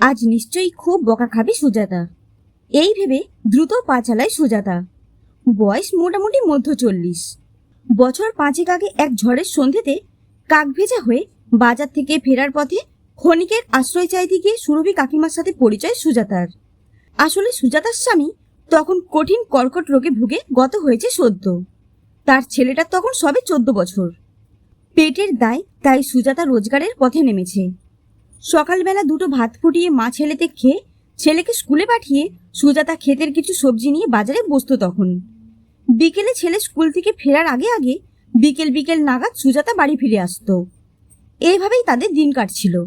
আজ নিশ্চয়ই খুব বকা খাবে সুজাতা। এই ভেবে দ্রুত পা চালায় সুজাতা। বয়স মোটামুটি মধ্য চল্লিশ বছর পাঁচেক আগে এক ঝড়ের সন্ধেতে কাক ভেজা হয়ে বাজার থেকে ফেরার পথে ক্ষণিকের আশ্রয় চাইতে গিয়ে সুরভি কাকিমার সাথে পরিচয় সুজাতার। আসলে সুজাতার স্বামী তখন কঠিন কর্কট রোগে ভুগে গত হয়েছে সদ্য। তার ছেলেটার তখন সবে চোদ্দ বছর। পেটের দায় তাই সুজাতা রোজগারের পথে নেমেছে। সকালবেলা দুটো ভাত ফুটিয়ে মা ছেলেতে খেয়ে ছেলেকে স্কুলে পাঠিয়ে সুজাতা ক্ষেতের কিছু সবজি নিয়ে বাজারে বসতো তখন। বিকেলে ছেলে স্কুল থেকে ফেরার আগে আগে বিকেল বিকেল নাগাদ সুজাতা বাড়ি ফিরে আসতো। এইভাবেই তাদের দিন কাটছিল।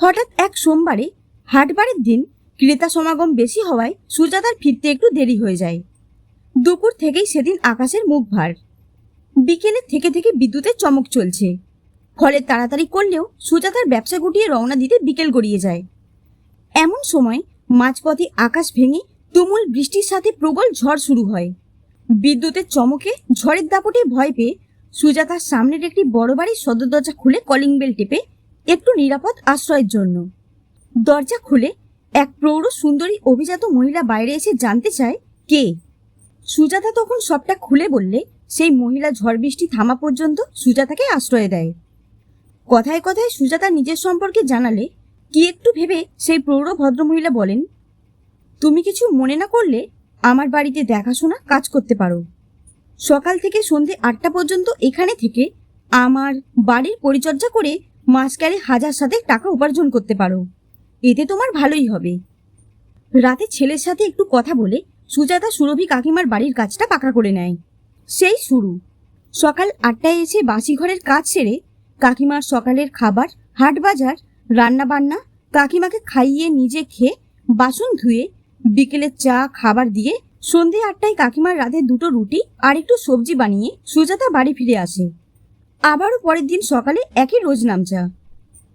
হঠাৎ এক সোমবারে, হাটবারের দিন ক্রেতা সমাগম বেশি হওয়ায় সুজাতার ফিরতে একটু দেরি হয়ে যায়। দুপুর থেকেই সেদিন আকাশের মুখ ভার। বিকেলে থেকে থেকে বিদ্যুতের চমক চলছে। ফলে তাড়াতাড়ি করলেও সুজাতার ব্যবসা গুটিয়ে রওনা দিতে বিকেল গড়িয়ে যায়। এমন সময় মাঝপথে আকাশ ভেঙে তুমুল বৃষ্টির সাথে প্রবল ঝড় শুরু হয়। বিদ্যুতের চমকে ঝড়ের দাপটে ভয় পেয়ে সুজাতার সামনের একটি বড় বাড়ির সদর দরজা খুলে কলিং বেল টেপে একটু নিরাপদ আশ্রয়ের জন্য। দরজা খুলে এক প্রৌঢ় সুন্দরী অভিজাত মহিলা বাইরে এসে জানতে চায়, কে? সুজাতা তখন সবটা খুলে বললে, সেই মহিলা ঝড় বৃষ্টি থামা পর্যন্ত সুজাতাকে আশ্রয় দেয়। কথায় কথায় সুজাতা নিজের সম্পর্কে জানালে কি একটু ভেবে সেই প্রৌঢ় ভদ্রমহিলা বলেন, তুমি কিছু মনে না করলে আমার বাড়িতে দেখাশোনা কাজ করতে পারো। সকাল থেকে সন্ধে আটটা পর্যন্ত এখানে থেকে আমার বাড়ির পরিচর্যা করে মাস গেলে হাজার সাথে টাকা উপার্জন করতে পারো। এতে তোমার ভালোই হবে। রাতে ছেলের সাথে একটু কথা বলে সুজাতা সুরভি কাকিমার বাড়ির কাজটা পাকা করে নেয়। সেই শুরু। সকাল আটটায় এসে বাসি ঘরের কাজ সেরে কাকিমার সকালের খাবার, হাট বাজার রান্না বান্না কাকিমাকে খাইয়ে নিজে খেয়ে বাসন ধুয়ে বিকেলের চা, খাবার দিয়ে সন্ধে আটটায় কাকিমার রাতে দুটো রুটি আর একটু সবজি বানিয়ে সুজাতা বাড়ি ফিরে আসে। আবারও পরের দিন সকালে একই রোজ নামচা।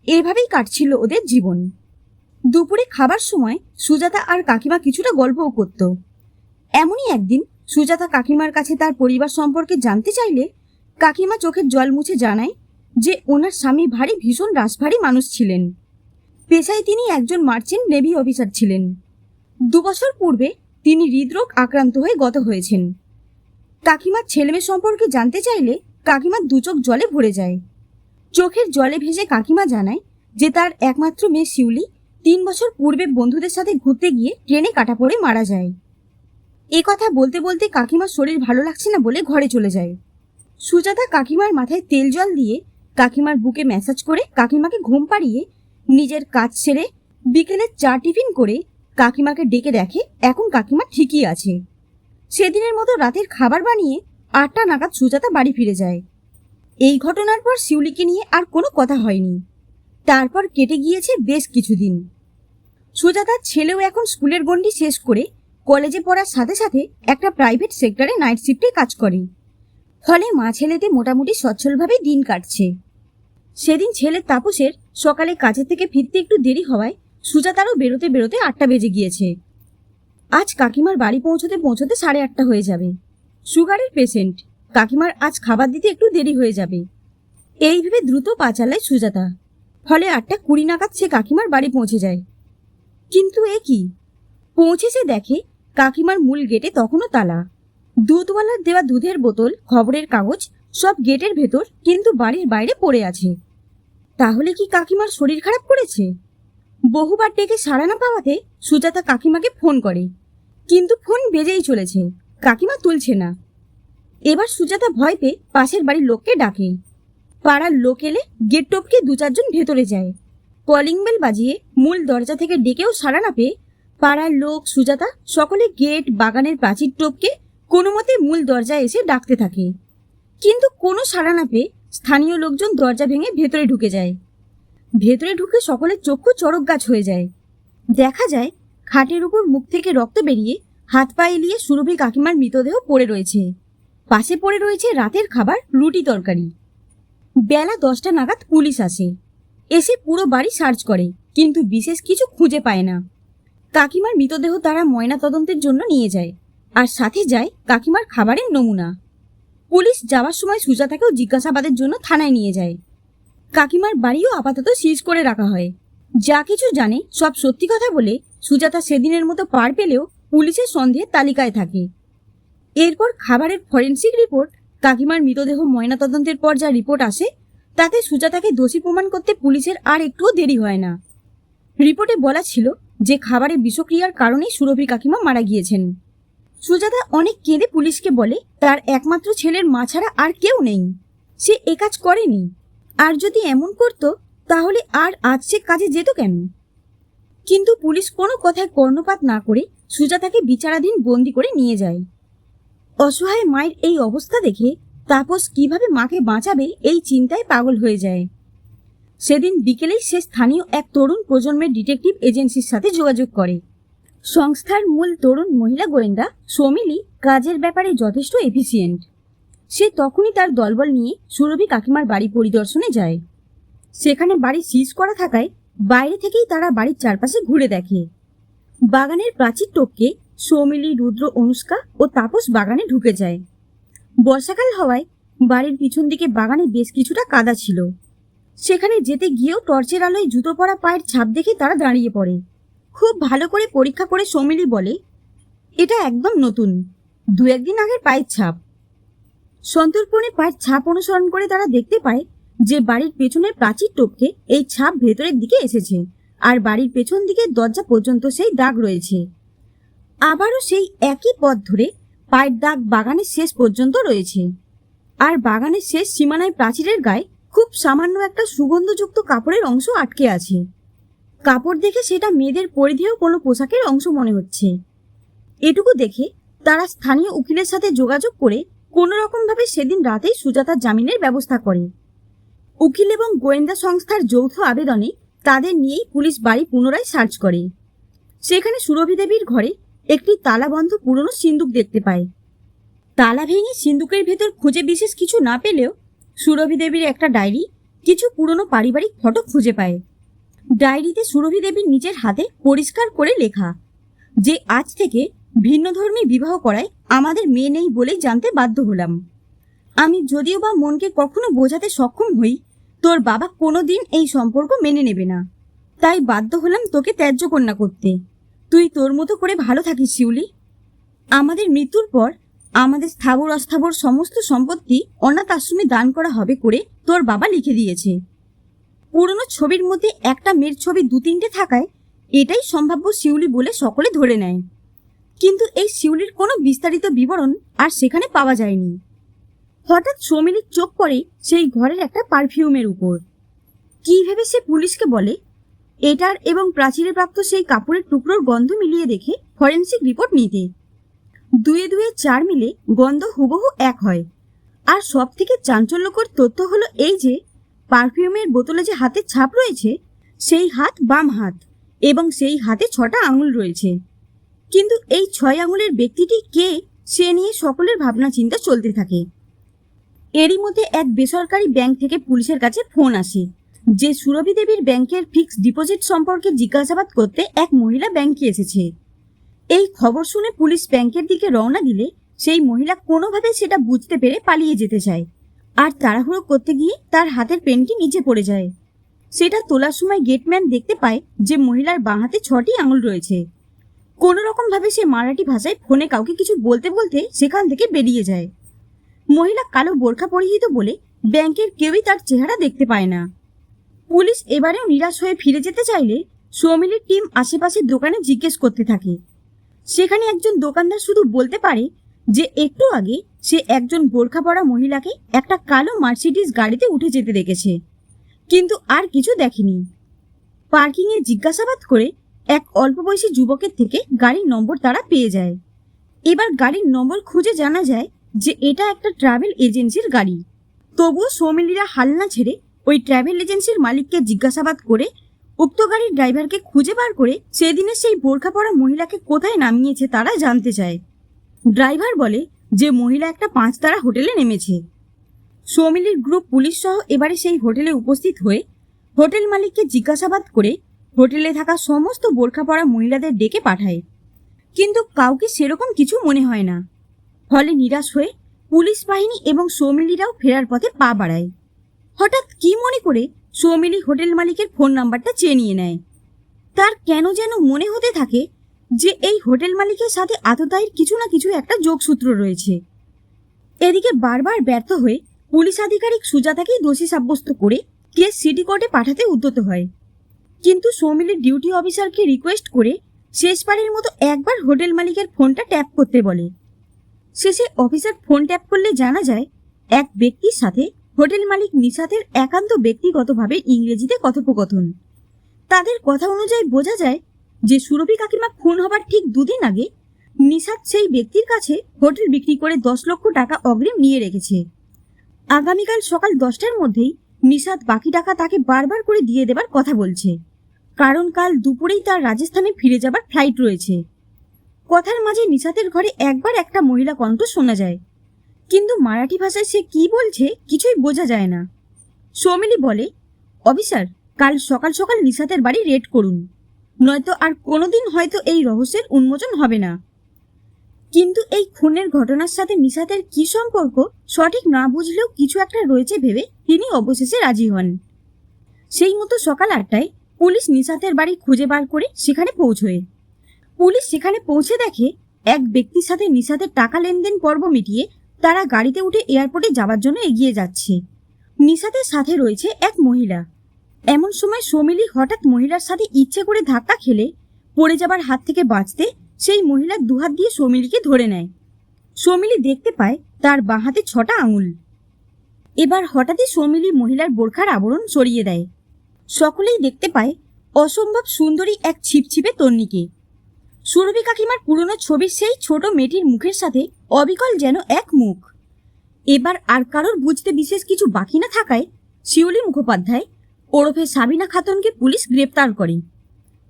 এভাবেই কাটছিল ওদের জীবন। দুপুরে খাবার সময় সুজাতা আর কাকিমা কিছুটা গল্পও করত। এমনই একদিন সুজাতা কাকিমার কাছে তার পরিবার সম্পর্কে জানতে চাইলে কাকিমা চোখের জল মুছে জানায় যে ওনার স্বামী ভারী, ভীষণ রাসভারী মানুষ ছিলেন। পেশায় তিনি একজন মার্চেন্ট নেভি অফিসার ছিলেন। দুবছর পূর্বে তিনি হৃদরোগ আক্রান্ত হয়ে গত হয়েছেন। কাকিমার ছেলেমেয়ে সম্পর্কে জানতে চাইলে কাকিমার দু চোখ জলে ভরে যায়। চোখের জলে ভেসে কাকিমা জানায় যে তার একমাত্র মেয়ে শিউলি তিন বছর পূর্বে বন্ধুদের সাথে ঘুরতে গিয়ে ট্রেনে কাটা পড়ে মারা যায়। এ কথা বলতে বলতে কাকিমার শরীর ভালো লাগছে না বলে ঘরে চলে যায়। সুজাতা কাকিমার মাথায় তেল জল দিয়ে কাকিমার বুকে ম্যাসাজ করে কাকিমাকে ঘুম পাড়িয়ে নিজের কাজ সেরে বিকেলে চা টিফিন করে কাকিমাকে ডেকে দেখে এখন কাকিমা ঠিকই আছে। সেদিনের মতো রাতের খাবার বানিয়ে আটটা নাগাদ সুজাতা বাড়ি ফিরে যায়। এই ঘটনার পর শিউলিকে নিয়ে আর কোনো কথা হয়নি। তারপর কেটে গিয়েছে বেশ কিছুদিন। সুজাতার ছেলেও এখন স্কুলের গণ্ডি শেষ করে কলেজে পড়ার সাথে সাথে একটা প্রাইভেট সেক্টরে নাইট শিফটে কাজ করে। ফলে মা ছেলেতে মোটামুটি সচ্ছলভাবে দিন কাটছে। সেদিন ছেলে তাপসের সকালে কাজের থেকে ফিরতে একটু দেরি হওয়ায় সুজাতারও বেরোতে বেরোতে আটটা বেজে গিয়েছে। আজ কাকিমার বাড়ি পৌঁছতে পৌঁছতে সাড়ে আটটা হয়ে যাবে। সুগারের পেশেন্ট, কাকিমার আজ খাবার দিতে একটু দেরি হয়ে যাবে। এই ভেবে দ্রুত পা চালায় সুজাতা। ফলে আটটা কুড়ি নাগাদ সে কাকিমার বাড়ি পৌঁছে যায়। কিন্তু এ কি? পৌঁছে সে দেখে কাকিমার মূল গেটে তখনও তালা। দুধওয়ালার দেওয়া দুধের বোতল, খবরের কাগজ, সব গেটের ভেতর কিন্তু বাড়ির বাইরে পড়ে আছে। তাহলে কি কাকিমার শরীর খারাপ করেছে? বহুবার ডেকে সাড়া না পাওয়াতে সুজাতা কাকিমাকে ফোন করে। কিন্তু ফোন বেজেই চলেছে, কাকিমা তুলছে না। এবার সুজাতা ভয় পেয়ে পাশের বাড়ির লোককে ডাকে। পাড়ার লোক এলে গেট টপকে দু চারজন ভেতরে যায়। কলিং বেল বাজিয়ে মূল দরজা থেকে ডেকেও সাড়া না পেয়ে পাড়ার লোক, সুজাতা সকলে গেট, বাগানের প্রাচীর টপকে কোনো মতে মূল দরজায় এসে ডাকতে থাকে। কিন্তু কোনো সাড়া না পেয়ে স্থানীয় লোকজন দরজা ভেঙে ভেতরে ঢুকে যায়। ভেতরে ঢুকে সকলের চক্ষু চড়ক গাছ হয়ে যায়। দেখা যায়, খাটের উপর মুখ থেকে রক্ত বেরিয়ে হাত পা এলিয়ে সুরভি কাকিমার মৃতদেহ পড়ে রয়েছে। পাশে পড়ে রয়েছে রাতের খাবার, রুটি তরকারি। বেলা দশটা নাগাদ পুলিশ আসে। এসে পুরো বাড়ি সার্চ করে, কিন্তু বিশেষ কিছু খুঁজে পায় না। কাকিমার মৃতদেহ তারা ময়না তদন্তের জন্য নিয়ে যায়। আর সাথে যায় কাকিমার খাবারের নমুনা। পুলিশ যাওয়ার সময় সুজাতাকেও জিজ্ঞাসাবাদের জন্য থানায় নিয়ে যায়। কাকিমার বাড়িও আপাতত সিজ করে রাখা হয়। যা কিছু জানে, সব সত্যি কথা বলে সুজাতা সেদিনের মতো পার পেলেও পুলিশের সন্দেহের তালিকায় থাকে। এরপর খাবারের ফরেন্সিক রিপোর্ট, কাকিমার মৃতদেহ ময়নাতদন্তের পর যা রিপোর্ট আসে, তাতে সুজাতাকে দোষী প্রমাণ করতে পুলিশের আর একটুও দেরি হয় না। রিপোর্টে বলা ছিল যে, খাবারে বিষক্রিয়ার কারণেই সুরভি কাকিমা মারা গিয়েছেন। সুজাতা অনেক কেঁদে পুলিশকে বলে, তার একমাত্র ছেলের মা ছাড়া আর কেউ নেই। সে এ কাজ করেনি। আর যদি এমন করত, তাহলে আর আজ সে কাজে যেত কেন? কিন্তু পুলিশ কোনো কথায় কর্ণপাত না করে সুজাতাকে বিচারাধীন বন্দি করে নিয়ে যায়। অসহায় মায়ের এই অবস্থা দেখে তাপস কীভাবে মাকে বাঁচাবে এই চিন্তায় পাগল হয়ে যায়। সেদিন বিকেলেই সে স্থানীয় এক তরুণ প্রজন্মের ডিটেকটিভ এজেন্সির সাথে যোগাযোগ করে। সংস্থার মূল তরুণ মহিলা গোয়েন্দা সমিলি কাজের ব্যাপারে যথেষ্ট এফিসিয়েন্ট। সে তখনই তার দলবল নিয়ে সুরভি কাকিমার বাড়ি পরিদর্শনে যায়। সেখানে বাড়ি সিজ করা থাকায় বাইরে থেকেই তারা বাড়ির চারপাশে ঘুরে দেখে। বাগানের প্রাচীর টপকে সৌমিলি, রুদ্র, অনুষ্কা ও তাপস বাগানে ঢুকে যায়। বর্ষাকাল হওয়ায় বাড়ির পিছন দিকে বাগানে বেশ কিছুটা কাদা ছিল। সেখানে যেতে গিয়েও টর্চের আলোয় জুতো পরা পায়ের ছাপ দেখে তারা দাঁড়িয়ে পড়ে। খুব ভালো করে পরীক্ষা করে সৌমিলি বলে, এটা একদম নতুন। দু একদিন আগের পায়ের ছাপ। সন্তর্পণে পায়ের ছাপ অনুসরণ করে তারা দেখতে পায় যে বাড়ির পেছনের প্রাচীর টপকে এই ছাপ ভেতরের দিকে এসেছে আর বাড়ির পেছন দিকে দরজা পর্যন্ত সেই দাগ রয়েছে। আবারও সেই একই পথ ধরে পায়ের দাগ বাগানের শেষ পর্যন্ত রয়েছে। আর বাগানের শেষ সীমানায় প্রাচীরের গায়ে খুব সামান্য একটা সুগন্ধযুক্ত কাপড়ের অংশ আটকে আছে। কাপড় দেখে সেটা মেয়েদের পরিধেয় কোনো পোশাকের অংশ মনে হচ্ছে। এটুকু দেখে তারা স্থানীয় উকিলের সাথে যোগাযোগ করে কোনো রকমভাবে সেদিন রাতেই সুজাতার জামিনের ব্যবস্থা করে। উকিল এবং গোয়েন্দা সংস্থার যৌথ আবেদনে তাদের নিয়েই পুলিশ বাড়ি পুনরায় সার্চ করে। সেখানে সুরভি দেবীর ঘরে একটি তালাবন্ধ পুরনো সিন্দুক দেখতে পায়। তালা ভেঙে সিন্দুকের ভেতর খুঁজে বিশেষ কিছু না পেলেও সুরভি দেবীর একটা ডায়েরি কিছু পুরনো পারিবারিক ফটো খুঁজে পায়। ডায়েরিতে সুরভি দেবীর নিজের হাতে পরিষ্কার করে লেখা, যে আজ থেকে ভিন্নধর্মী বিবাহ করায় আমাদের মেয়ে নেই বলেই জানতে বাধ্য হলাম। আমি যদিও বা মনকে কখনো বোঝাতে সক্ষম হই, তোর বাবা কোনোদিন এই সম্পর্ক মেনে নেবে না। তাই বাধ্য হলাম তোকে ত্যায্য কন্যা করতে। তুই তোর মতো করে ভালো থাকিস, শিউলি। আমাদের মৃত্যুর পর আমাদের স্থাবর অস্থাবর সমস্ত সম্পত্তি অনাথ আশ্রমে দান করা হবে করে তোর বাবা লিখে দিয়েছে। পুরনো ছবির মধ্যে একটা মেয়ের ছবি দু তিনটে থাকায় এটাই সম্ভাব্য শিউলি বলে সকলে ধরে নেয়। কিন্তু এই শিউলির কোনো বিস্তারিত বিবরণ আর সেখানে পাওয়া যায়নি। হঠাৎ সমিলির চোখ পড়ে সেই ঘরের একটা পারফিউমের উপর। কি ভেবে সে পুলিশকে বলে? এটার এবং প্রাচীরে প্রাপ্ত সেই কাপড়ের টুকরোর গন্ধ মিলিয়ে দেখে ফরেন্সিক রিপোর্ট নিতে। দুয়ে দুয়ে চার মিলে গন্ধ হুবহু এক হয়। আর সব থেকে চাঞ্চল্যকর তথ্য হলো এই যে পারফিউমের বোতলে যে হাতের ছাপ রয়েছে, সেই হাত বাম হাত এবং সেই হাতে ছটা আঙুল রয়েছে। কিন্তু এই ছয় আঙুলের ব্যক্তিটি কে, সে নিয়ে সকলের ভাবনা চিন্তা চলতে থাকে। এরই মধ্যে এক বেসরকারি ব্যাংক থেকে পুলিশের কাছে ফোন আসে, যে সুরভি দেবীর ব্যাংকের ফিক্সড ডিপোজিট সম্পর্কে জিজ্ঞাসাবাদ করতে এক মহিলা ব্যাংকে এসেছে। এই খবর শুনে পুলিশ ব্যাংকের দিকে রওনা দিলে সেই মহিলা কোনোভাবে সেটা বুঝতে পেরে পালিয়ে যেতে চায়। আর তাড়াহুড়ো করতে গিয়ে তার হাতের পেনটি নিচে পড়ে যায়। সেটা তোলার সময় গেটম্যান দেখতে পায় যে মহিলার বাঁ হাতে ছটি আঙুল রয়েছে। কোনো রকম ভাবে সে মারাঠি ভাষায় ফোনে কাউকে কিছু বলতে বলতে সেখান থেকে বেরিয়ে যায়। মহিলা কালো বোরখা পরিহিত বলে ব্যাংকের কেউই তার চেহারা দেখতে পায় না। পুলিশ এবারেও নিরাশ হয়ে ফিরে যেতে চাইলে সৌমিলির টিম আশেপাশের দোকানে জিজ্ঞেস করতে থাকে। সেখানে একজন দোকানদার শুধু বলতে পারে যে একটু আগে সে একজন বোরখা পরা মহিলাকে একটা কালো মার্সিডিস গাড়িতে উঠে যেতে দেখেছে। কিন্তু আর কিছু দেখেনি। পার্কিংয়ে জিজ্ঞাসাবাদ করে এক অল্প বয়সী যুবকের থেকে গাড়ির নম্বর তারা পেয়ে যায়। এবার গাড়ির নম্বর খুঁজে জানা যায় যে এটা একটা ট্রাভেল এজেন্সির গাড়ি। তবুও সৌমিলিরা হাল না ছেড়ে ওই ট্রাভেল এজেন্সির মালিককে জিজ্ঞাসাবাদ করে উক্ত গাড়ির ড্রাইভারকে খুঁজে বার করে সেদিনের সেই বোরখা পরা মহিলাকে কোথায় নামিয়েছে তারা জানতে চায়। ড্রাইভার বলে যে মহিলা একটা পাঁচতারা হোটেলে নেমেছে। সৌমিলির গ্রুপ পুলিশ সহ এবারে সেই হোটেলে উপস্থিত হয়ে হোটেল মালিককে জিজ্ঞাসাবাদ করে হোটেলে থাকা সমস্ত বোরখা পরা মহিলাদের ডেকে পাঠায়। কিন্তু কাউকে সেরকম কিছু মনে হয় না। ফলে নিরাশ হয়ে পুলিশ বাহিনী এবং সৌমিলিরাও ফেরার পথে পা বাড়ায়। হঠাৎ কি মনে করে সৌমিলি হোটেল মালিকের ফোন নাম্বারটা চেয়ে নিয়ে নেয়। তার কেন যেন মনে হতে থাকে যে এই হোটেল মালিকের সাথে আততায়ীর কিছু না কিছু একটা যোগসূত্র রয়েছে। এদিকে বারবার ব্যর্থ হয়ে পুলিশ আধিকারিক সুজাতাকেই দোষী সাব্যস্ত করে কেস সিটি কোর্টে পাঠাতে উদ্যত হয়। কিন্তু সৌমিলির ডিউটি অফিসারকে রিকোয়েস্ট করে শেষবারের মতো একবার হোটেল মালিকের ফোনটা ট্যাপ করতে বলে। শেষে অফিসার ফোন ট্যাপ করলে জানা যায়, এক ব্যক্তির সাথে হোটেল মালিক নিশাতের একান্ত ব্যক্তিগতভাবে ইংরেজিতে কথোপকথন। তাদের কথা অনুযায়ী বোঝা যায় যে সুরভি কাকিমা খুন হবার ঠিক দুদিন আগে নিশাত সেই ব্যক্তির কাছে হোটেল বিক্রি করে দশ লক্ষ টাকা অগ্রিম নিয়ে রেখেছে। আগামীকাল সকাল দশটার মধ্যেই নিশাত বাকি টাকা তাকে বারবার করে দিয়ে দেবার কথা বলছে। কারণ কাল দুপুরেই তার রাজস্থানে ফিরে যাবার ফ্লাইট রয়েছে। কথার মাঝে নিশাতের ঘরে একবার একটা মহিলা কণ্ঠ শোনা যায়। কিন্তু মারাঠি ভাষায় সে কি বলছে কিছুই বোঝা যায় না। সৌমিলি বলে, অফিসার, কাল সকাল সকাল নিশাতের বাড়ি রেড করুন। নয়তো আর কোনোদিন হয়তো এই রহস্যের উন্মোচন হবে না। কিন্তু এই খুনের ঘটনার সাথে নিশাতের কি সম্পর্ক, সঠিক না বুঝলেও কিছু একটা রয়েছে ভেবে তিনি অবশেষে রাজি হন। সেই মতো সকাল আটটায় পুলিশ নিশাতের বাড়ি খুঁজে বার করে সেখানে পৌঁছয়। পুলিশ সেখানে পৌঁছে দেখে এক ব্যক্তির সাথে নিশাতের টাকা লেনদেন পর্ব মিটিয়ে তারা গাড়িতে উঠে এয়ারপোর্টে যাওয়ার জন্য এগিয়ে যাচ্ছে। নিশাতের সাথে রয়েছে এক মহিলা। এমন সময় সৌমিলি হঠাৎ মহিলার সাথে ইচ্ছে করে ধাক্কা খেলে, পড়ে যাবার হাত থেকে বাঁচতে সেই মহিলার দুহাত দিয়ে সৌমিলিকে ধরে নেয়। সৌমিলি দেখতে পায় তার বাঁ হাতে ছটা আঙুল। এবার হঠাৎই সৌমিলি মহিলার বোরখার আবরণ সরিয়ে দেয়। সকলেই দেখতে পায় অসম্ভব সুন্দরী এক ছিপছিপে তন্নিকে। সুরভি কাকিমার পুরনো ছবির সেই ছোট মেয়েটির মুখের সাথে অবিকল যেন এক মুখ। এবার আর কারোর বুঝতে বিশেষ কিছু বাকি না থাকায় শিউলি মুখোপাধ্যায় ওরফে সাবিনা খাতুনকে পুলিশ গ্রেপ্তার করে।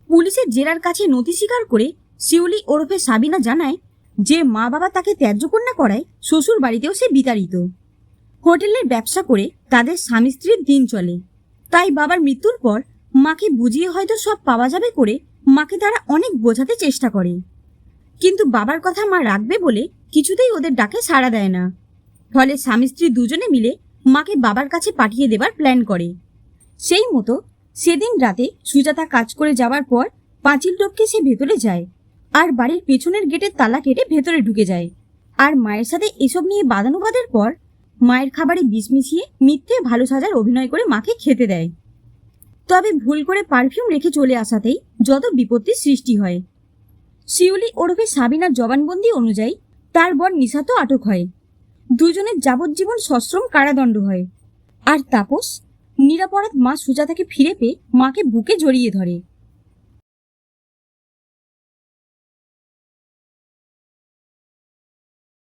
পুলিশের জেরার কাছে নথি স্বীকার করে শিউলি ওরফে সাবিনা জানায় যে মা বাবা তাকে ত্যায্য কন্যা করায় শ্বশুর বাড়িতেও সে বিতাড়িত। হোটেলের ব্যবসা করে তাদের স্বামী স্ত্রীর দিন চলে। তাই বাবার মৃত্যুর পর মাকে বুঝিয়ে হয়তো সব পাওয়া যাবে করে মাকে তারা অনেক বোঝাতে চেষ্টা করে। কিন্তু বাবার কথা মা রাখবে বলে কিছুতেই ওদের ডাকে সাড়া দেয় না। ফলে স্বামী স্ত্রী দুজনে মিলে মাকে বাবার কাছে পাঠিয়ে দেবার প্ল্যান করে। সেই মতো সেদিন রাতে সুজাতা কাজ করে যাওয়ার পর পাঁচিল টপকে সে ভেতরে যায় আর বাড়ির পেছনের গেটের তালা কেটে ভেতরে ঢুকে যায়। আর মায়ের সাথে এসব নিয়ে বাদানুবাদের পর মায়ের খাবারে বিষ মিশিয়ে মিথ্যে ভালো সাজার অভিনয় করে মাকে খেতে দেয়। তবে ভুল করে পারফিউম রেখে চলে আসাতেই যত বিপত্তির সৃষ্টি হয়। শিউলি ওরফে সাবিনার জবানবন্দি অনুযায়ী তার বর নিশাত আটক হয়। দুজনের যাবজ্জীবন সশ্রম কারাদণ্ড হয়। আর তাপস নিরাপরাধ মা সুজাতাকে ফিরে পেয়ে মাকে বুকে জড়িয়ে ধরে।